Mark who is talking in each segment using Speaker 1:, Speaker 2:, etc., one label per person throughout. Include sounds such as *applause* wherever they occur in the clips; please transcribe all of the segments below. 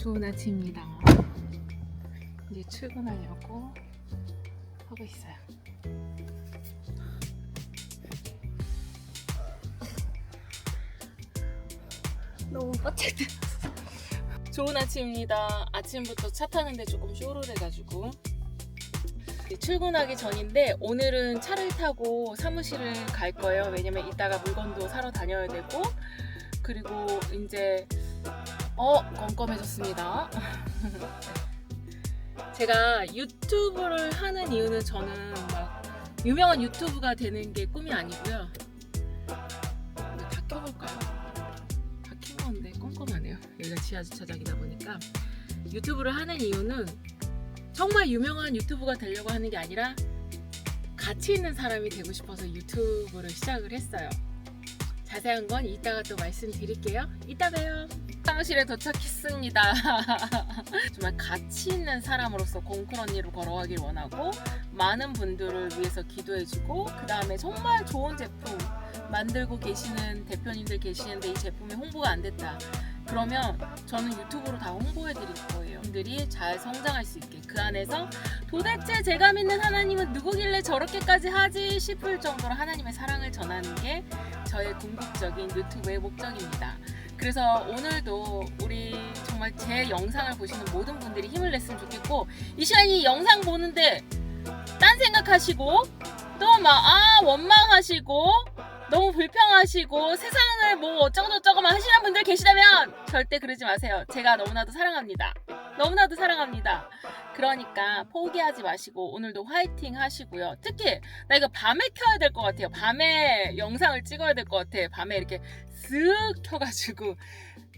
Speaker 1: 좋은 아침입니다. 이제 출근하려고 하고 있어요. 너무 빡쳤다. 좋은 아침입니다. 아침부터 차 타는데 조금 쇼를 해가지고 출근하기 전인데 오늘은 차를 타고 사무실을 갈 거예요. 왜냐면 이따가 물건도 사러 다녀야 되고 그리고 이제 어 껌껌해졌습니다. *laughs* 제가 유튜브를 하는 이유는 저는 막 유명한 유튜브가 되는 게 꿈이 아니고요. 이거 다 껴볼까요? 다킨 건데 껌껌하네요. 여기가 지하 주차장이다 보니까 유튜브를 하는 이유는 정말 유명한 유튜브가 되려고 하는 게 아니라 가치 있는 사람이 되고 싶어서 유튜브를 시작을 했어요. 자세한 건 이따가 또 말씀드릴게요. 이따 봬요. 사무실에 도착했습니다. *laughs* 정말 가치 있는 사람으로서 공쿨 언니로 걸어가길 원하고 많은 분들을 위해서 기도해주고 그 다음에 정말 좋은 제품 만들고 계시는 대표님들 계시는데 이 제품이 홍보가 안 됐다. 그러면 저는 유튜브로 다 홍보해 드릴 거예요. 분들이 잘 성장할 수 있게 그 안에서 도대체 제가 믿는 하나님은 누구길래 저렇게까지 하지 싶을 정도로 하나님의 사랑을 전하는 게 저의 궁극적인 유튜브의 목적입니다. 그래서 오늘도 우리 정말 제 영상을 보시는 모든 분들이 힘을 냈으면 좋겠고 이 시간이 영상 보는데 딴 생각하시고 또 막 아 원망하시고 너무 불평하시고 세상을 뭐 어쩌고저쩌고만 하시는 분들 계시다면 절대 그러지 마세요. 제가 너무나도 사랑합니다. 너무나도 사랑합니다. 그러니까 포기하지 마시고 오늘도 화이팅 하시고요. 특히 나 이거 밤에 켜야 될 것 같아요. 밤에 영상을 찍어야 될 것 같아. 밤에 이렇게 쓱 켜가지고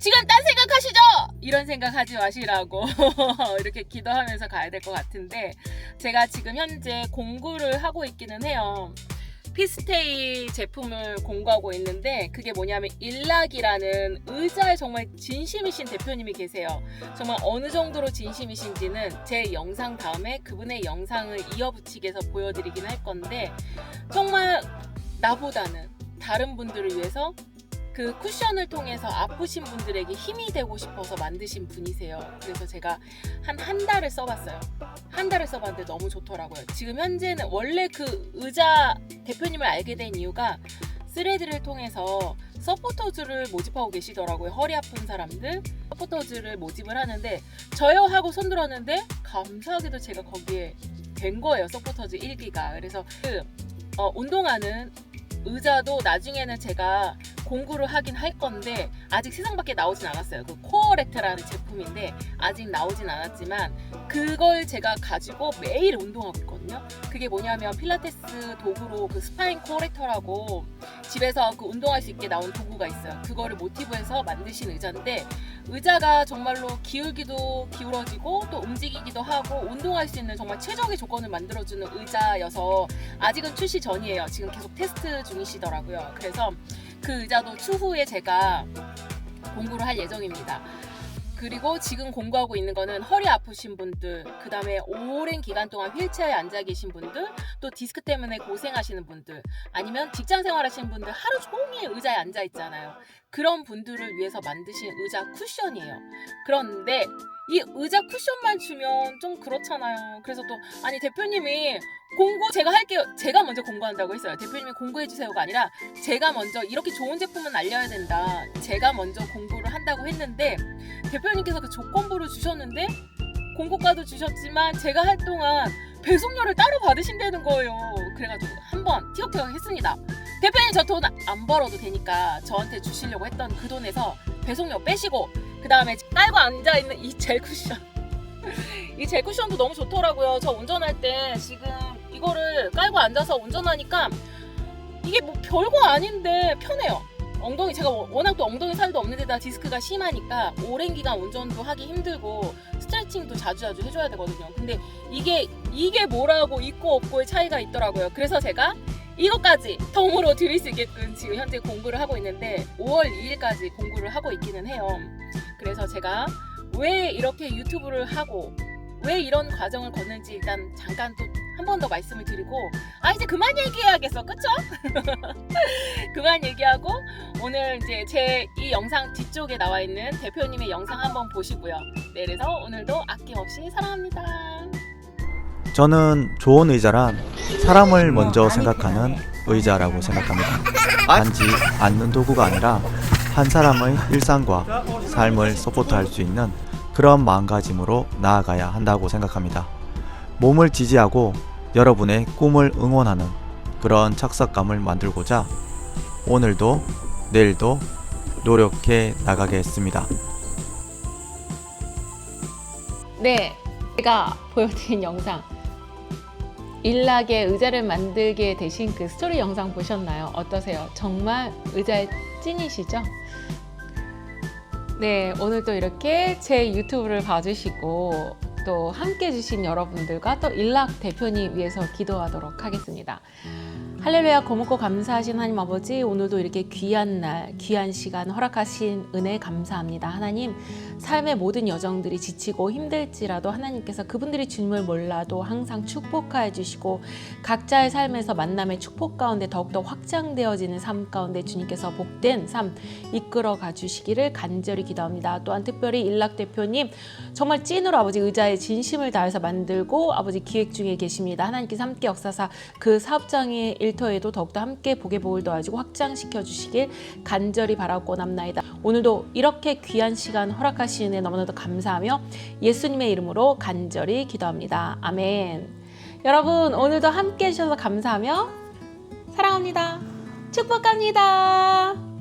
Speaker 1: 지금 딴 생각하시죠? 이런 생각하지 마시라고 *laughs* 이렇게 기도하면서 가야 될 것 같은데 제가 지금 현재 공구를 하고 있기는 해요. 피스테이 제품을 공구하고 있는데 그게 뭐냐면 일락이라는 의자에 정말 진심이신 대표님이 계세요. 정말 어느 정도로 진심이신지는 제 영상 다음에 그분의 영상을 이어붙이게 해서 보여드리긴 할 건데 정말 나보다는 다른 분들을 위해서 그 쿠션을 통해서 아프신 분들에게 힘이 되고 싶어서 만드신 분이세요. 그래서 제가 한 한 달을 써봤어요. 한 달을 써봤는데 너무 좋더라고요. 지금 현재는 원래 그 의자 대표님을 알게 된 이유가 스레드를 통해서 서포터즈를 모집하고 계시더라고요. 허리 아픈 사람들 서포터즈를 모집을 하는데 저요 하고 손들었는데 감사하게도 제가 거기에 된 거예요. 서포터즈 1기가. 그래서 그 어, 운동하는 의자도 나중에는 제가 공구를 하긴 할 건데 아직 세상 밖에 나오진 않았어요. 그 코어렉트라는 제품인데 아직 나오진 않았지만 그걸 제가 가지고 매일 운동하고 있거든요. 그게 뭐냐면 필라테스 도구로 그 스파인 코어렉터라고 집에서 그 운동할 수 있게 나온 도구가 있어요. 그거를 모티브해서 만드신 의자인데 의자가 정말로 기울기도 기울어지고 또 움직이기도 하고 운동할 수 있는 정말 최적의 조건을 만들어주는 의자여서 아직은 출시 전이에요. 지금 계속 테스트 중이시더라고요. 그래서 그 의자도 추후에 제가 공부를 할 예정입니다. 그리고 지금 공부하고 있는 거는 허리 아프신 분들, 그 다음에 오랜 기간 동안 휠체어에 앉아 계신 분들, 또 디스크 때문에 고생하시는 분들, 아니면 직장 생활 하시는 분들 하루 종일 의자에 앉아 있잖아요. 그런 분들을 위해서 만드신 의자 쿠션이에요. 그런데 이 의자 쿠션만 주면 좀 그렇잖아요. 그래서 또 아니 대표님이 공고 제가 할게요. 제가 먼저 공부한다고 했어요. 대표님이 공부해 주세요가 아니라 제가 먼저 이렇게 좋은 제품은 알려야 된다. 제가 먼저 공부를 한다고 했는데 대표님께서 그 조건부를 주셨는데 공고가도 주셨지만 제가 할 동안 배송료를 따로 받으신다는 거예요. 그래가지고 한번 티격태격 했습니다. 대표님 저 돈 안 벌어도 되니까 저한테 주시려고 했던 그 돈에서 배송료 빼시고 그 다음에 깔고 앉아 있는 이 젤 쿠션. *laughs* 이 젤 쿠션도 너무 좋더라고요. 저 운전할 때 지금 이거를 깔고 앉아서 운전하니까 이게 뭐 별거 아닌데 편해요. 엉덩이 제가 워낙 또 엉덩이 살도 없는 데다 디스크가 심하니까 오랜 기간 운전도 하기 힘들고 스트레칭도 자주자주 해줘야 되거든요. 근데 이게 이게 뭐라고 있고 없고의 차이가 있더라고요. 그래서 제가 이것까지 덤으로 드릴 수 있게끔 지금 현재 공부를 하고 있는데 5월 2일까지 공부를 하고 있기는 해요. 그래서 제가 왜 이렇게 유튜브를 하고 왜 이런 과정을 걷는지 일단 잠깐 또 한 번 더 말씀을 드리고 아 이제 그만 얘기해야겠어 그쵸? *laughs* 그만 얘기하고 오늘 이제 제 이 영상 뒤쪽에 나와 있는 대표님의 영상 한번 보시고요 네 그래서 오늘도 아낌없이 사랑합니다
Speaker 2: 저는 좋은 의자란 사람을 먼저 생각하는 의자라고 생각합니다. 단지 앉는 도구가 아니라 한 사람의 일상과 삶을 서포트할 수 있는 그런 마음가짐으로 나아가야 한다고 생각합니다. 몸을 지지하고 여러분의 꿈을 응원하는 그런 착석감을 만들고자 오늘도 내일도 노력해 나가겠습니다.
Speaker 1: 네, 제가 보여드린 영상 일락의 의자를 만들게 되신 그 스토리 영상 보셨나요? 어떠세요? 정말 의자의 찐이시죠? 네, 오늘도 이렇게 제 유튜브를 봐주시고 또 함께 해주신 여러분들과 또 일락 대표님 위해서 기도하도록 하겠습니다. 할렐루야 고맙고 감사하신 하나님 아버지 오늘도 이렇게 귀한 날 귀한 시간 허락하신 은혜 감사합니다 하나님 삶의 모든 여정들이 지치고 힘들지라도 하나님께서 그분들이 주님을 몰라도 항상 축복하여 주시고 각자의 삶에서 만남의 축복 가운데 더욱더 확장되어지는 삶 가운데 주님께서 복된 삶 이끌어 가 주시기를 간절히 기도합니다 또한 특별히 일락 대표님 정말 찐으로 아버지 의자 에 진심을 다해서 만들고 아버지 기획 중에 계십니다 하나님께서 함께 역사사 그 사업장의 일터에도 더욱더 함께 복의 복을 더하시고 확장시켜 주시길 간절히 바라고 남나이다. 오늘도 이렇게 귀한 시간 허락하시는 애 너무나도 감사하며 예수님의 이름으로 간절히 기도합니다. 아멘. 여러분 오늘도 함께 해주셔서 감사하며 사랑합니다. 축복합니다.